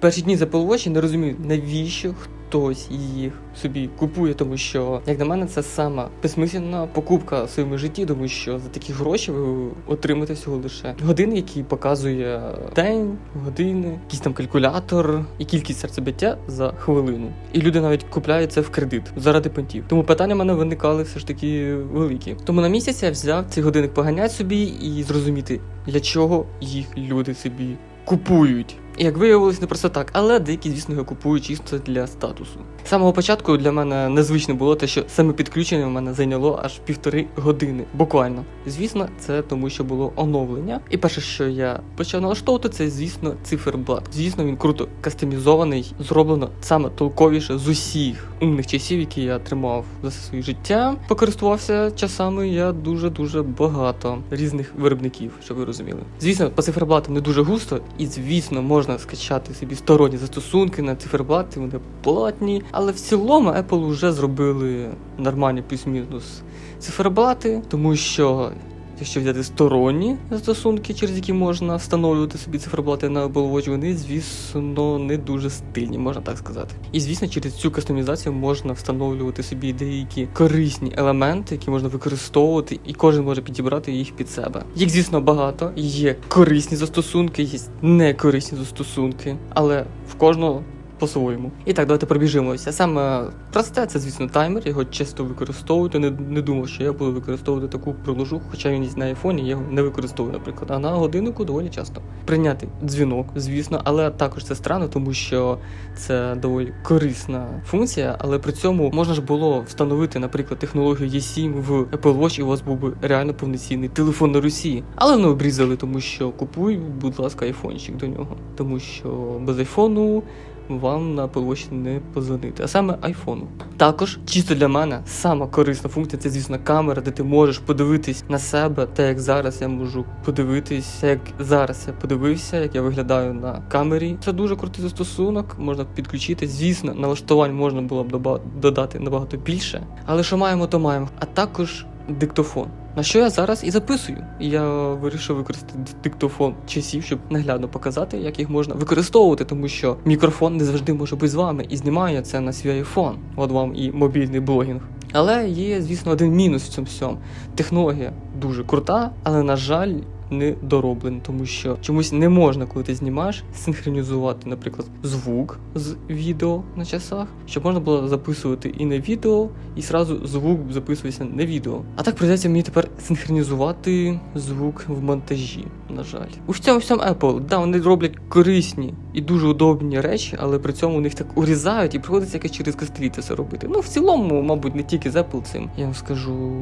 Перші дні з Apple Watch не розумію, навіщо хтось їх собі купує, тому що, як на мене, це сама безсмисленна покупка в своєму житті, тому що за такі гроші ви отримаєте всього лише години, які показує день, години, якийсь там калькулятор і кількість серцебиття за хвилину. І люди навіть купляють це в кредит заради понтів. Тому питання в мене виникали все ж таки великі. Тому на місяць я взяв цей годинник поганять собі і зрозуміти, для чого їх люди собі купують. Як виявилось, не просто так, але деякі, звісно, його купують чисто для статусу. З самого початку для мене незвично було те, що саме підключення в мене зайняло аж півтори години, буквально. Звісно, це тому, що було оновлення. І перше, що я почав налаштовувати, це, звісно, циферблат. Звісно, він круто кастомізований, зроблено саме толковіше з усіх умних часів, які я тримав за своє життя. Покористувався часами я дуже дуже багато різних виробників, щоб ви розуміли. Звісно, по циферблатам не дуже густо, і звісно, можна скачати собі сторонні застосунки на циферблати, вони платні. Але в цілому Apple вже зробили нормальні плюс-мінус циферблати, тому що. Якщо взяти сторонні застосунки, через які можна встановлювати собі циферблати на Watch, вони, звісно, не дуже стильні, можна так сказати. І звісно, через цю кастомізацію можна встановлювати собі деякі корисні елементи, які можна використовувати, і кожен може підібрати їх під себе. Їх, звісно, багато. Є корисні застосунки, є некорисні застосунки, але в кожного по-своєму. І так, давайте пробіжимося. Саме просте, це, звісно, таймер, його часто використовують. Я Не, не думав, що я буду використовувати таку приложуху, хоча він на айфоні, я його не використовую, наприклад, а на годиннику доволі часто. Прийняти дзвінок, звісно, але також це странно, тому що це доволі корисна функція, але при цьому можна ж було встановити, наприклад, технологію E7 в Apple Watch, і у вас був би реально повноцінний телефон на Русі. Але вони обрізали, тому що купуй, будь ласка, айфончик до нього. Тому що без айфону вам на Watch не позвонити, а саме айфону. Також, чисто для мене, сама корисна функція це, звісно, камера, де ти можеш подивитись на себе, те, як зараз я можу подивитись, як зараз я подивився, як я виглядаю на камері. Це дуже крутий застосунок, можна підключити. Звісно, налаштувань можна було б додати набагато більше. Але що маємо, то маємо. А також диктофон. На що я зараз і записую. Я вирішив використати диктофон часів, щоб наглядно показати, як їх можна використовувати, тому що мікрофон не завжди може бути з вами і знімаю я це на свій айфон. От вам і мобільний блогінг. Але є, звісно, один мінус в цьому всьому. Технологія дуже крута, але на жаль. Не дороблена, тому що чомусь не можна, коли ти знімаєш, синхронізувати, наприклад, звук з відео на часах, щоб можна було записувати і на відео, і сразу звук записувався на відео. А так прийдеться мені тепер синхронізувати звук в монтажі. На жаль, у цьому всьому Apple, да, вони роблять корисні і дуже удобні речі, але при цьому у них так урізають і приходиться якось через костелі це робити. Ну в цілому, мабуть, не тільки з Apple цим. Я вам скажу.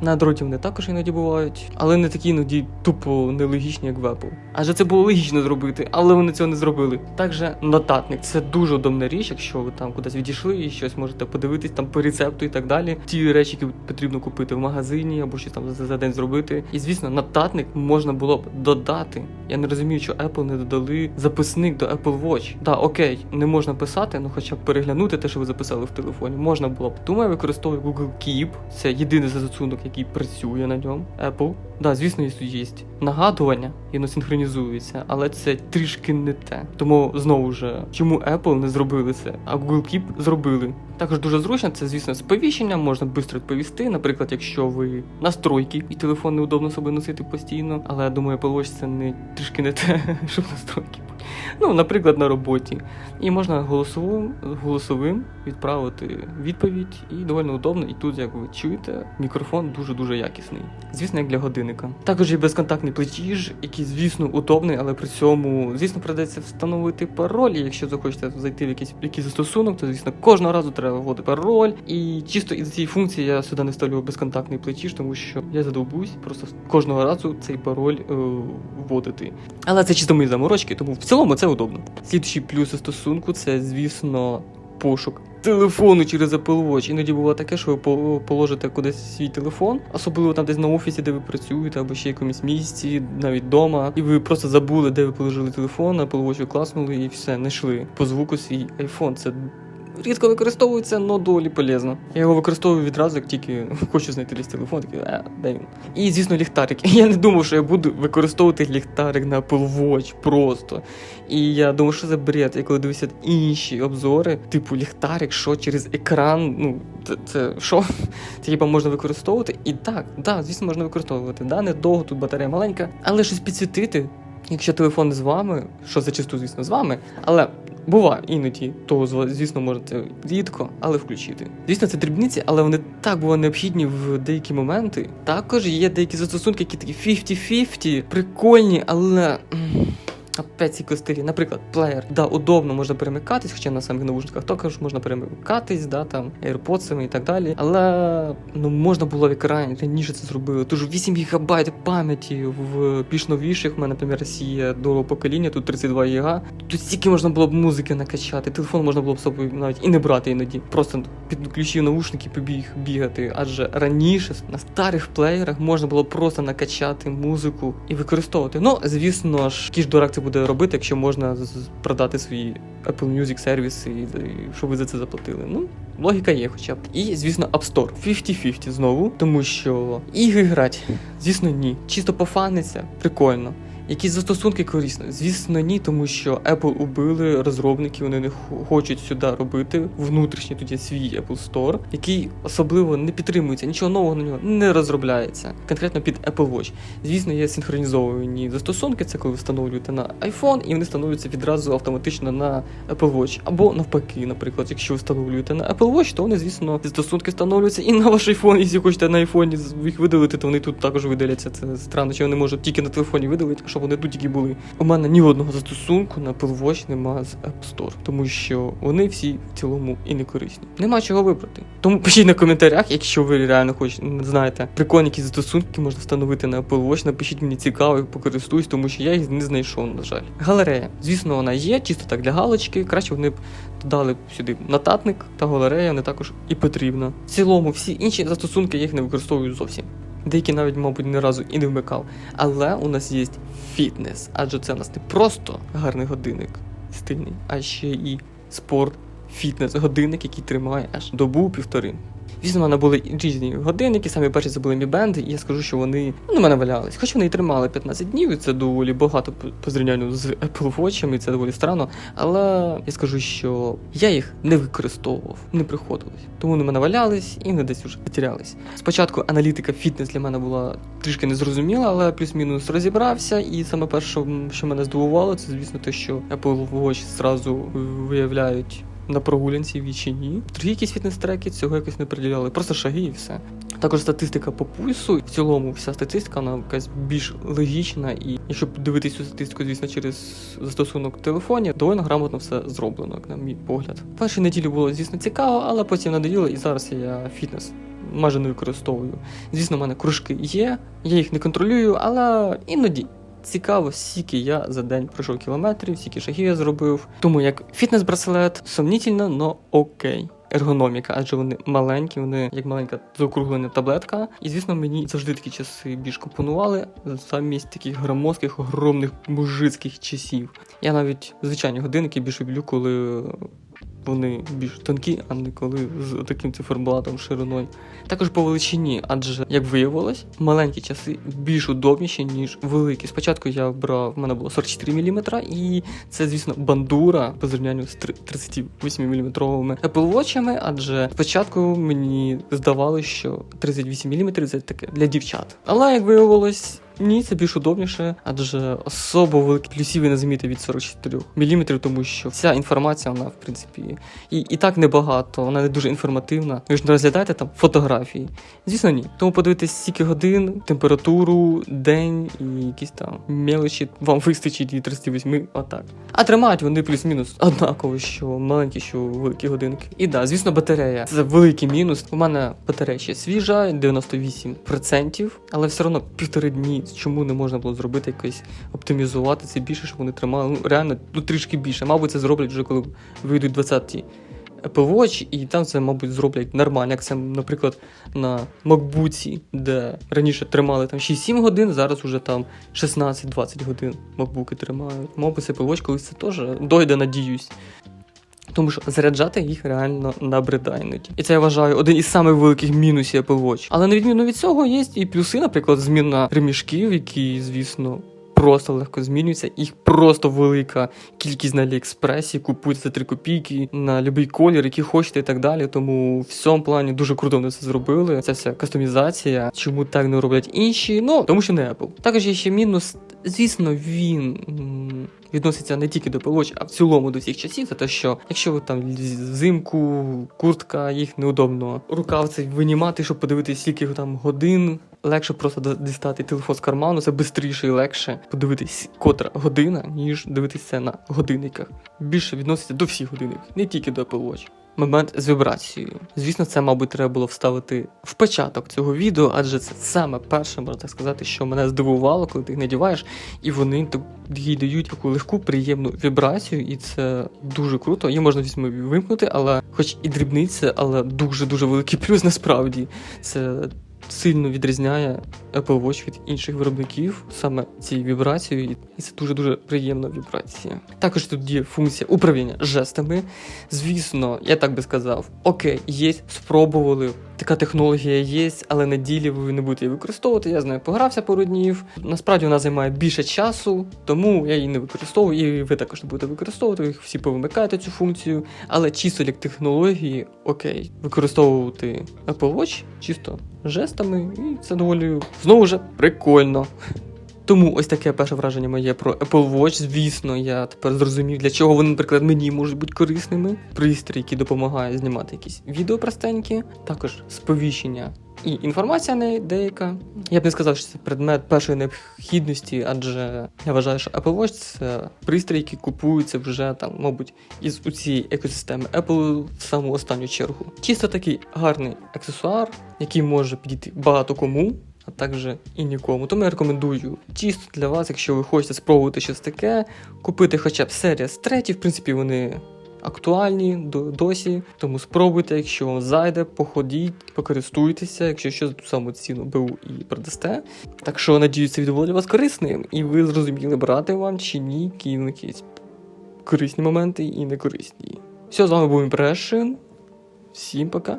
На дроті вони також іноді бувають, але не такі іноді тупо нелогічні, як в Apple. Адже це було логічно зробити, але вони цього не зробили. Також нотатник це дуже удобна річ, якщо ви там кудись відійшли і щось можете подивитись там по рецепту і так далі. Ті речі, які потрібно купити в магазині або щось там за, день зробити. І звісно, нотатник можна було б додати. Я не розумію, що Apple не додали записник до Apple Watch. Да, окей, не можна писати, ну хоча б переглянути те, що ви записали в телефоні. Можна було б. Тому використовую Google Keep. Це єдиний застосунок, який працює на ньому. Apple. Да, звісно, є нагадування, і воно синхронізується, але це трішки не те. Тому знову ж, чому Apple не зробили це, а Google Keep зробили. Також дуже зручно, це, звісно, сповіщення, можна швидко відповісти. Наприклад, якщо ви настройки і телефон неудобно собі носити постійно, але я думаю, Apple Watch це не трішки не те, щоб настройки. Ну, наприклад, на роботі. І можна голосовим, голосовим відправити відповідь, і доволі удобно. І тут, як ви чуєте, мікрофон дуже-дуже якісний. Звісно, як для годинника. Також є безконтактний платіж, який, звісно, удобний, але при цьому, звісно, придеться встановити пароль. Якщо захочете зайти в якийсь, якийсь застосунок, то звісно кожного разу треба вводити пароль. І чисто із цієї функції я сюди не ставлю безконтактний платіж, тому що я задовбусь просто кожного разу цей пароль е, вводити. Але це чисто мої заморочки, тому в цілому це удобно. Слідчі плюси стосунку це, звісно, пошук телефону через Apple Watch. Іноді було таке, що ви по- положите кудись свій телефон, особливо там десь на офісі, де ви працюєте, або ще якомусь місці, навіть вдома, і ви просто забули, де ви положили телефон, Apple Watch класнули і все, знайшли по звуку свій iPhone. Це рідко використовується, але доволі полезно. Я його використовую відразу, як тільки хочу знайти десь телефон, такий, а, де він? І, звісно, ліхтарик. Я не думав, що я буду використовувати ліхтарик на Apple Watch просто. І я думав, що за бред. Я коли дивився інші обзори, типу ліхтарик, що через екран, ну, це що? Це хіба можна використовувати? І так, да, звісно, можна використовувати. Да, недовго, тут батарея маленька, але щось підсвітити, якщо телефон з вами, що зачасту, звісно, з вами, але. Буває іноді, то звісно можете рідко, але включити. Звісно, це дрібниці, але вони так були необхідні в деякі моменти. Також є деякі застосунки, які такі 50-50, прикольні, але. Опять ці костирі, наприклад, плеєр. Да, удобно можна перемикатись, хоча на самих наушниках також можна перемикатись, да, там, AirPods і так далі. Але ну можна було екрані раніше це зробили. Тож 8 ГБ пам'яті в більш новіших, в мене, наприклад, Росія до покоління, тут 32 ГБ. Тут стільки можна було б музики накачати, телефон можна було б собою навіть і не брати іноді. Просто підключив наушники, побіг бігати. Адже раніше на старих плеєрах можна було просто накачати музику і використовувати. Ну, звісно ж, ж дурак це буде робити, якщо можна продати свої Apple Music сервіси, і, і що ви за це заплатили. Ну, логіка є хоча б. І, звісно, App Store. 50-50 знову, тому що ігри грати, звісно, ні. Чисто пофаниться, прикольно. Якісь застосунки корисні? Звісно, ні, тому що Apple убили розробники, вони не хочуть сюди робити внутрішній тоді свій Apple Store, який особливо не підтримується, нічого нового на нього не розробляється. Конкретно під Apple Watch. Звісно, є синхронізовані застосунки, це коли встановлюєте на iPhone, і вони встановлюються відразу автоматично на Apple Watch. Або навпаки, наприклад, якщо ви встановлюєте на Apple Watch, то вони, звісно, застосунки встановлюються і на ваш iPhone. Якщо хочете на iPhone їх видалити, то вони тут також видаляться. Це странно, що вони можуть тільки на телефоні видалити, а щоб вони тут тільки були. У мене ні одного застосунку на Apple Watch нема з App Store, тому що вони всі в цілому і не корисні. Нема чого вибрати. Тому пишіть на коментарях, якщо ви реально хочете, знаєте, прикольні якісь застосунки можна встановити на Apple Watch. Напишіть мені цікаво, покористуюсь, тому що я їх не знайшов, на жаль. Галерея. Звісно, вона є, чисто так для галочки. Краще вони б додали сюди нотатник та галерея, не також і потрібно. В цілому, всі інші застосунки я їх не використовую зовсім. Деякі навіть, мабуть, ні разу і не вмикав. Але у нас є фітнес, адже це у нас не просто гарний годинник стильний, а ще і спорт, фітнес, годинник, який тримає аж добу півтори. Звісно, в мене були різні годинники, самі перші це були Band, і я скажу, що вони ну, на мене валялись. Хоч вони і тримали 15 днів, і це доволі багато по- зрівнянню з Apple Watch, і це доволі странно. Але я скажу, що я їх не використовував, не приходилось. Тому вони мене валялись і вони десь вже потерялись. Спочатку аналітика фітнес для мене була трішки незрозуміла, але плюс-мінус розібрався. І саме перше, що мене здивувало, це звісно те, що Apple Watch зразу виявляють. На прогулянці в чи. Другі якісь фітнес-треки цього якось не приділяли, просто шаги і все. Також статистика по пульсу. В цілому вся статистика вона якась більш логічна, і якщо дивитись цю статистику, звісно, через застосунок в телефоні, доволі грамотно все зроблено, як на мій погляд. Перші неділі було, звісно, цікаво, але потім надоїло, і зараз я фітнес майже не використовую. Звісно, в мене кружки є, я їх не контролюю, але іноді. Цікаво, скільки я за день пройшов кілометрів, скільки шагів я зробив. Тому як фітнес-браслет сумнітельно, но окей. Ергономіка, адже вони маленькі, вони як маленька заокруглена таблетка. І звісно, мені завжди такі часи більш компонували замість таких громоздких, огромних мужицьких часів. Я навіть звичайні годинники більш люблю, коли вони більш тонкі, а не коли з таким циферблатом шириною. Також по величині, адже як виявилось, маленькі часи більш удобніші, ніж великі. Спочатку я брав, в мене було 44 мм, і це, звісно, бандура по зрівнянню з 38 мм Apple Watch'ами, адже спочатку мені здавалося, що 38 мм це таке для дівчат. Але як виявилось. Ні, це більш удобніше, адже особо великі плюсів ви не замітите від 44 мм, тому що вся інформація, вона, в принципі, і, і так небагато, вона не дуже інформативна. Ви ж не розглядаєте там фотографії. Звісно, ні. Тому подивитись стільки годин, температуру, день і якісь там мелочі вам вистачить від 38, отак. А тримають вони плюс-мінус однаково, що маленькі, що великі годинки. І да, звісно, батарея. Це великий мінус. У мене батарея ще свіжа, 98%, але все одно півтори дні. Чому не можна було зробити якось оптимізувати це більше, щоб вони тримали? Ну реально, ну трішки більше. Мабуть, це зроблять вже коли вийдуть 20 Apple і там це, мабуть, зроблять нормально. Як це, наприклад, на MacBook, де раніше тримали там 6-7 годин, зараз уже там 16-20 годин MacBook тримають. Мабуть, Apple Watch колись це теж дойде, надіюсь. Тому що заряджати їх реально набридає іноді. І це я вважаю один із самих великих мінусів Apple Watch. Але на відміну від цього є і плюси, наприклад, зміна ремішків, які, звісно. Просто легко змінюються, їх просто велика кількість на Аліекспресі, купуйте за 3 копійки на будь-який колір, який хочете і так далі. Тому в цьому плані дуже круто вони це зробили. Це все кастомізація. Чому так не роблять інші? Ну тому що не Apple. Також є ще мінус. Звісно, він відноситься не тільки до пилоч, а в цілому до всіх часів. за те, що якщо ви там взимку, куртка, їх неудобно рукавці винімати, щоб подивитися, скільки там годин. Легше просто дістати телефон з карману, це швидше і легше подивитись, котра година, ніж дивитися на годинниках. Більше відноситься до всіх годинників, не тільки до Apple Watch. Момент з вібрацією. Звісно, це, мабуть, треба було вставити в початок цього відео, адже це саме перше, можна так сказати, що мене здивувало, коли ти їх надіваєш, і вони їй дають таку легку, приємну вібрацію, і це дуже круто. Її можна візьми вимкнути, але хоч і дрібниця, але дуже дуже великий плюс насправді. Це сильно відрізняє Apple Watch від інших виробників саме цією вібрацією, і це дуже дуже приємна вібрація. Також тут є функція управління жестами. Звісно, я так би сказав, окей, є, спробували. Така технологія є, але на ділі ви не будете її використовувати. Я з нею погрався пару днів. Насправді вона займає більше часу, тому я її не використовую, і ви також не будете використовувати. Ви всі повимикаєте цю функцію. Але чисто як технології, окей, використовувати Apple Watch чисто жестами, і це доволі знову ж прикольно. Тому ось таке перше враження моє про Apple Watch. Звісно, я тепер зрозумів, для чого вони, наприклад, мені можуть бути корисними. Пристрій, який допомагає знімати якісь відео простенькі, також сповіщення і інформація не деяка. Я б не сказав, що це предмет першої необхідності, адже я вважаю, що Apple Watch це пристрій, який купується вже там, мабуть, із у цієї екосистеми Apple в саму останню чергу. Чисто такий гарний аксесуар, який може підійти багато кому. А також і нікому. Тому я рекомендую чисто для вас, якщо ви хочете спробувати щось таке, купити хоча б Series 3, в принципі, вони актуальні досі. Тому спробуйте, якщо вам зайде, походіть, покористуйтеся, якщо що за ту саму ціну БУ і продасте. Так що надіюсь, це відео вас корисним, і ви зрозуміли, брати вам чи ні, які в них є корисні моменти і некорисні. Все, з вами був Impression. Всім пока.